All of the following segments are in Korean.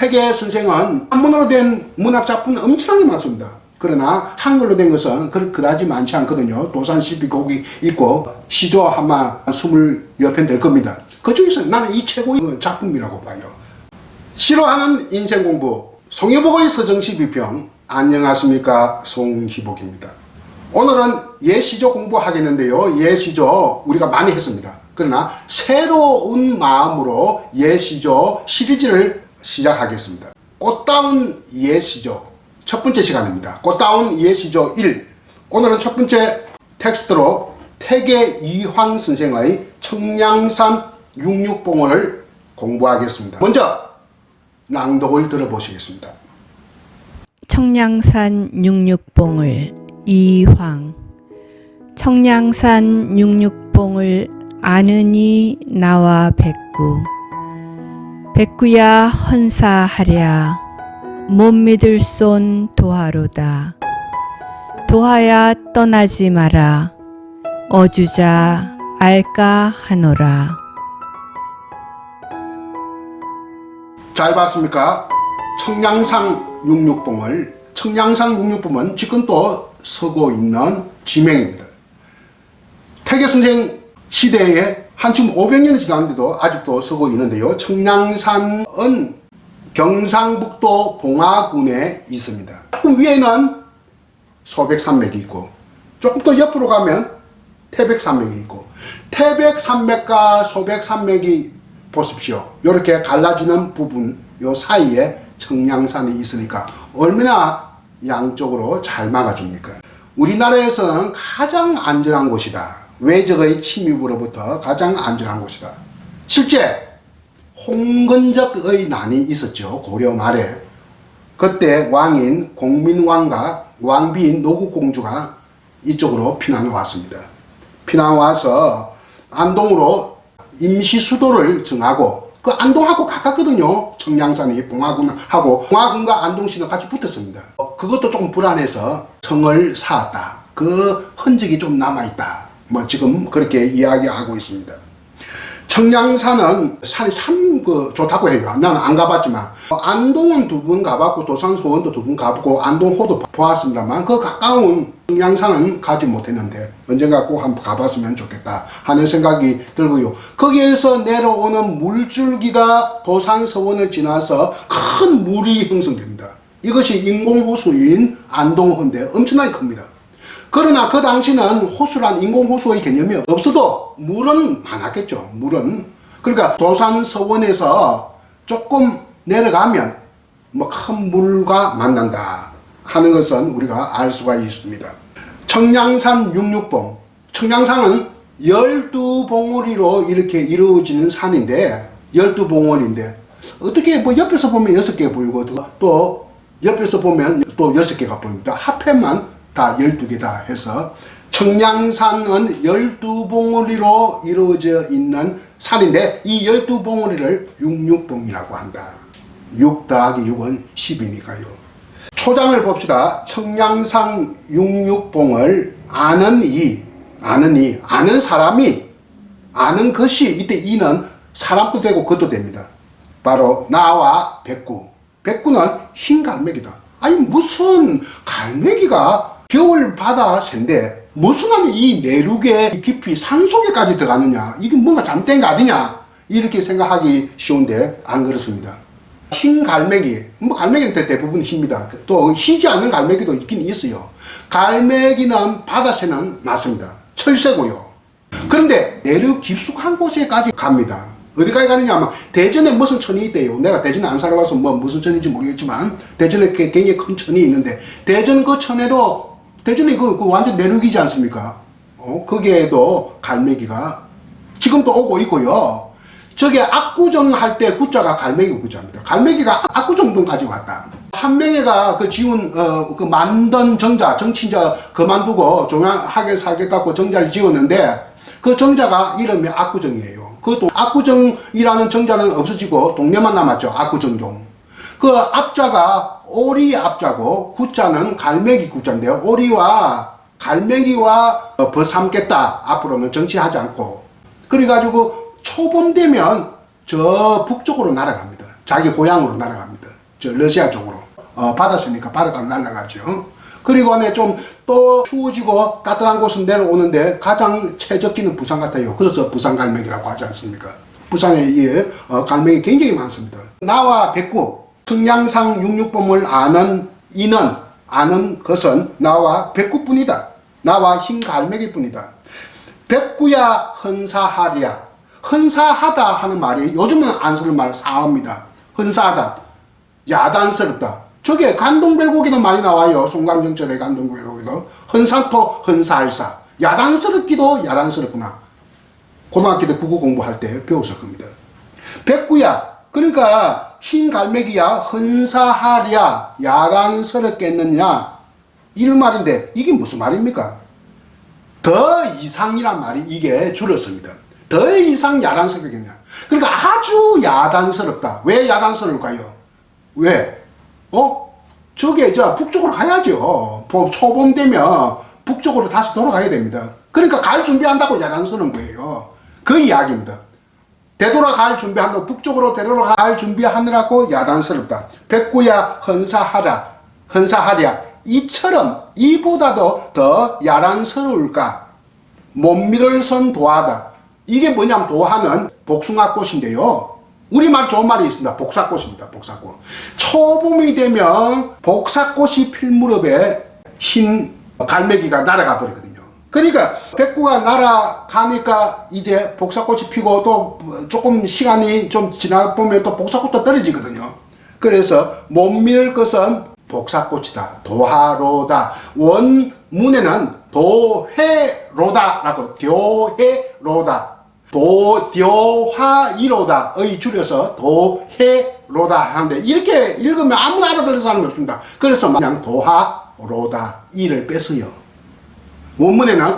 태계 선생은 한문으로 된 문학 작품은 엄청나게 많습니다. 그러나 한글로 된 것은 그- 그다지 많지 않거든요. 도산 시비곡이 있고 시조 아마 20여 편 될 겁니다. 그 중에서 나는 이 최고의 작품이라고 봐요. 싫어하는 인생 공부 송희복의 서정시 비평 안녕하십니까 송희복입니다. 오늘은 예시조 공부하겠는데요. 예시조 우리가 많이 했습니다. 그러나 새로운 마음으로 예시조 시리즈를 시작하겠습니다. 꽃다운 예시조 첫 번째 시간입니다. 꽃다운 예시조 1 오늘은 첫 번째 텍스트로 태계 이황 선생의 청량산 육육봉어를 공부하겠습니다. 먼저 낭독을 들어보시겠습니다. 청량산 육육봉을 이황 청량산 육육봉을 아느니 나와 백구 백구야 헌사하랴 못 믿을 손 도하로다 도하야 떠나지 마라 어주자 알까 하노라 잘 봤습니까? 청량산 육육봉을 청량산 육육봉은 지금 또 서고 있는 지명입니다. 태계 선생 시대에 한참 500년이 지났는데도 아직도 서고 있는데요. 청량산은 경상북도 봉화군에 있습니다. 조금 위에는 소백산맥이 있고 조금 더 옆으로 가면 태백산맥이 있고 태백산맥과 소백산맥이 보십시오. 이렇게 갈라지는 부분 요 사이에 청량산이 있으니까 얼마나 양쪽으로 잘 막아줍니까? 우리나라에서는 가장 안전한 곳이다. 외적의 침입으로부터 가장 안전한 곳이다. 실제 홍건적의 난이 있었죠. 고려 말에. 그때 왕인 공민왕과 왕비인 노국공주가 이쪽으로 피난 왔습니다. 피난 와서 안동으로 임시 수도를 정하고 그 안동하고 가깝거든요. 청량산이 봉화군하고 봉화군과 안동시는 같이 붙었습니다. 그것도 조금 불안해서 성을 쌓았다. 그 흔적이 좀 남아있다. 뭐 지금 그렇게 이야기하고 있습니다. 청량산은 산이 참 그 좋다고 해요. 나는 안 가봤지만 안동은 두 번 가봤고 도산 소원도 두 번 가보고 안동호도 보았습니다만 그 가까운 청량산은 가지 못했는데 언젠가 꼭 한번 가봤으면 좋겠다 하는 생각이 들고요. 거기에서 내려오는 물줄기가 도산 서원을 지나서 큰 물이 형성됩니다. 이것이 인공호수인 안동호인데 엄청나게 큽니다. 그러나 그 당시는 호수란 인공호수의 개념이 없어도 물은 많았겠죠. 물은. 그러니까 도산 서원에서 조금 내려가면 뭐 큰 물과 만난다 하는 것은 우리가 알 수가 있습니다. 청량산 육육봉. 청량산은 열두 봉우리로 이렇게 이루어지는 산인데 열두 봉우리인데 어떻게 뭐 옆에서 보면 여섯 개 보이고 또- 또 옆에서 보면 또 여섯 개가 보입니다. 합해만 다 열두 개다 해서 청량산은 열두 봉우리로 이루어져 있는 산인데 이 열두 봉우리를 육육봉이라고 한다. 6 더하기 6은 10이니까요. 초장을 봅시다. 청량산 육육봉을 아는 이, 아는 이, 아는 사람이, 아는 것이, 이때 이는 사람도 되고 것도 됩니다. 바로 나와 백구. 백구는 흰 갈매기다. 아니, 무슨 갈매기가 겨울 바다 샌데, 무슨 하면 이 내륙의 깊이 산속에까지 들어가느냐. 이게 뭔가 잘못된 거 아니냐. 이렇게 생각하기 쉬운데, 안 그렇습니다. 흰 갈매기, 뭐 갈매기는 대- 대부분 힙니다. 또 희지 않는 갈매기도 있긴 있어요. 갈매기는 바다새는 맞습니다. 철새고요. 그런데 내륙 깊숙한 곳에까지 갑니다. 어디까지 가느냐 하면 대전에 무슨 천이 있대요. 내가 대전에 안 살아봐서 뭐 무슨 천인지 모르겠지만 대전에 게- 굉장히 큰 천이 있는데 대전 그 천에도 대전이 그, 그 완전 내륙이지 않습니까? 어? 거기에도 갈매기가 지금도 오고 있고요. 저게 압구정 할 때 구자가 갈매기 구자입니다. 갈매기가 압구정동까지 왔다. 한명회가 그 지운 어, 그 만든 정자 정치자 그만두고 조용하게 살겠다고 정자를 지었는데 그 정자가 이름이 압구정이에요. 그 동- 압구정이라는 정자는 없어지고 동네만 남았죠. 압구정동. 그 앞자가 오리 앞자고 구자는 갈매기 구자인데요. 오리와 갈매기와 어, 벗삼겠다. 앞으로는 정치하지 않고. 그래가지고 초봄 되면 저 북쪽으로 날아갑니다. 자기 고향으로 날아갑니다. 저 러시아 쪽으로. 어, 쓰니까 바다가 날아가죠. 그리고 네, 좀 또 추워지고 따뜻한 곳은 내려오는데 가장 최적기는 부산 같아요. 그래서 부산 갈매기라고 하지 않습니까? 부산에 이 어, 갈매기 굉장히 많습니다. 나와 백구, 청량상 육육범을 아는 이는 아는 것은 나와 백구뿐이다. 나와 흰 갈매기뿐이다. 백구야 헌사하랴. 헌사하다 하는 말이 요즘은 안 쓰는 말 사합니다. 헌사하다. 야단스럽다. 저게 간동별곡에도 많이 나와요. 송강정철의 간동별곡에도. 헌사토 헌사할사. 야단스럽기도 야단스럽구나. 고등학교 때 국어 공부할 때 배웠을 겁니다. 백구야. 그러니까 흰 갈매기야 헌사하랴 야단스럽겠느냐 이런 말인데 이게 무슨 말입니까? 더 이상이란 말이 이게 줄었습니다. 더 이상 야단스럽겠냐. 그러니까 아주 야단스럽다. 왜 야단스러울까요? 왜? 어? 저게 저 북쪽으로 가야죠. 뭐 초봄 되면 북쪽으로 다시 돌아가야 됩니다. 그러니까 갈 준비한다고 야단스러운 거예요. 그 이야기입니다. 되돌아갈 준비한다고 북쪽으로 되돌아갈 준비하느라고 야단스럽다. 백구야 헌사하라 헌사하랴 이처럼 이보다도 더 야단스러울까? 못 믿을 선 도하다. 이게 뭐냐면 도하는 복숭아꽃인데요. 우리말 좋은 말이 있습니다. 복사꽃입니다. 복사꽃. 초봄이 되면 복사꽃이 필 무렵에 흰 갈매기가 날아가 버리거든요. 그러니까 백구가 날아가니까 이제 복사꽃이 피고 또 조금 시간이 좀 지나 보면 또 복사꽃도 떨어지거든요. 그래서 못 믿을 것은 복사꽃이다. 도하로다. 원문에는 도해로다라고 도해로다. 도교화이로다. 의 줄여서 도해로다 하는데 이렇게 읽으면 아무나 알아들을 사람이 없습니다. 그래서 그냥 도하로다. 이를 뺐어요. 원문에는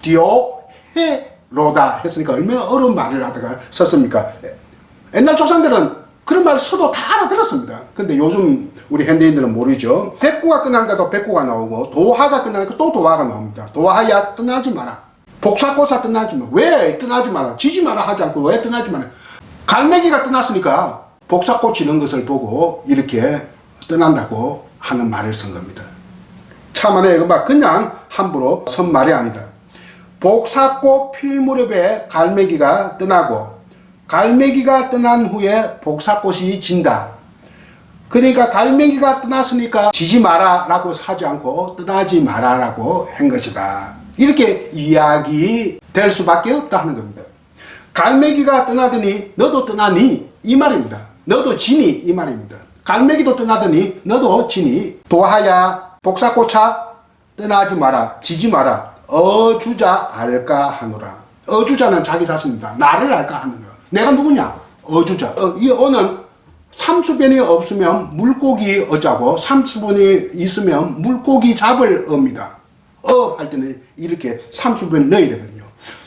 디오해로다 했으니까 얼마나 어려운 말을 하다가 썼습니까? 옛날 조상들은 그런 말 써도 다 알아들었습니다. 근데 요즘 우리 현대인들은 모르죠. 백구가 끝나니까 백구가 나오고 도하가 끝나니까 또 도하가 나옵니다. 도하야 떠나지 마라. 복사고사 떠나지 마. 왜 떠나지 마라? 지지 마라 하지 않고 왜 떠나지 마라? 갈매기가 떠났으니까 복사꽃 지는 것을 보고 이렇게 떠난다고 하는 말을 쓴 겁니다. 차만에 이거 막 그냥 함부로 쓴 말이 아니다. 복사꽃 필 무렵에 갈매기가 떠나고 갈매기가 떠난 후에 복사꽃이 진다. 그러니까 갈매기가 떠났으니까 지지 마라 라고 하지 않고 떠나지 마라 라고 한 것이다. 이렇게 이야기 될 수밖에 없다 하는 겁니다. 갈매기가 떠나더니 너도 떠나니 이 말입니다. 너도 지니 이 말입니다. 갈매기도 떠나더니 너도 지니 도하야 복사꽃아 떠나지 마라 지지 마라 어주자 알까 하노라 어주자는 자기 자신입니다. 나를 알까 하는 거. 내가 누구냐? 어주자. 어, 이 어는 삼수변이 없으면 물고기 어자고 삼수변이 있으면 물고기 잡을 어입니다. 어 할 때는 이렇게 삼수변 넣어야 되거든요.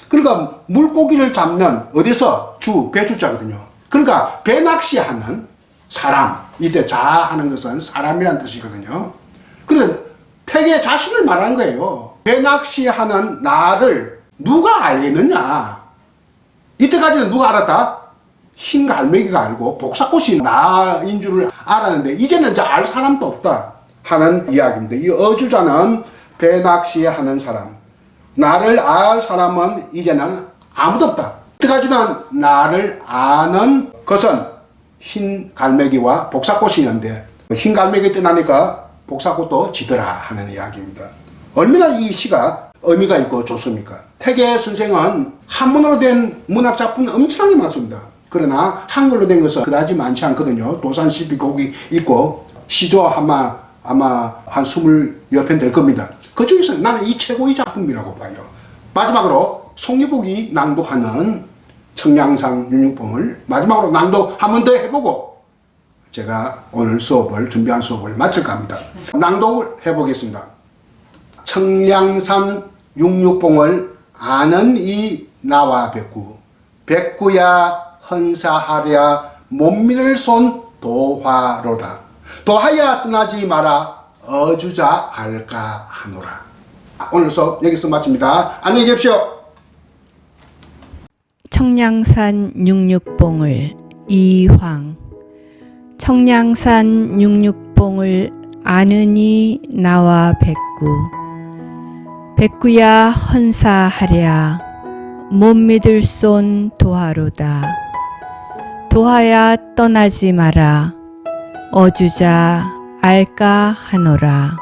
그러니까 물고기를 잡는 어디서 주 배주자거든요. 그러니까 배 낚시하는 사람 이때 자하는 것은 사람이란 뜻이거든요. 그래서 태계 자신을 말하는 거예요. 배 낚시하는 나를 누가 알겠느냐? 이때까지는 누가 알았다? 흰 갈매기가 알고 복사꽃이 나인 줄을 알았는데 이제는 이제 알 사람도 없다 하는 이야기입니다. 이 어주자는 배 낚시하는 사람, 나를 알 사람은 이제는 아무도 없다. 이때까지는 나를 아는 것은 흰 갈매기와 복사꽃이 있는데 흰 갈매기 떠나니까 복사꽃도 지더라 하는 이야기입니다. 얼마나 이 시가 의미가 있고 좋습니까? 태계 선생은 한문으로 된 문학 작품 엄청나게 많습니다. 그러나 한글로 된 것은 그다지 많지 않거든요. 도산시비 곡이 있고 시조 아마 아마 한 스물 여편 될 겁니다. 그 중에서 나는 이 최고의 작품이라고 봐요. 마지막으로 송유복이 낭독하는 청량상 윤육봉을 마지막으로 낭독 한 번 더 해보고 제가 오늘 수업을 준비한 수업을 마칠까 합니다. 낭독을 해보겠습니다. 청량산 육육봉을 아는 이 나와 백구 백구야 헌사하랴 못 믿을 손 도화로다 도하야 떠나지 마라 어주자 알까 하노라 오늘 수업 여기서 마칩니다. 안녕히 계십시오. 청량산 육육봉을 이황 청량산 육육봉을 아느니 나와 백구 백구야 헌사하랴. 못 믿을 손 도하로다. 도하야 떠나지 마라. 어주자 알까 하노라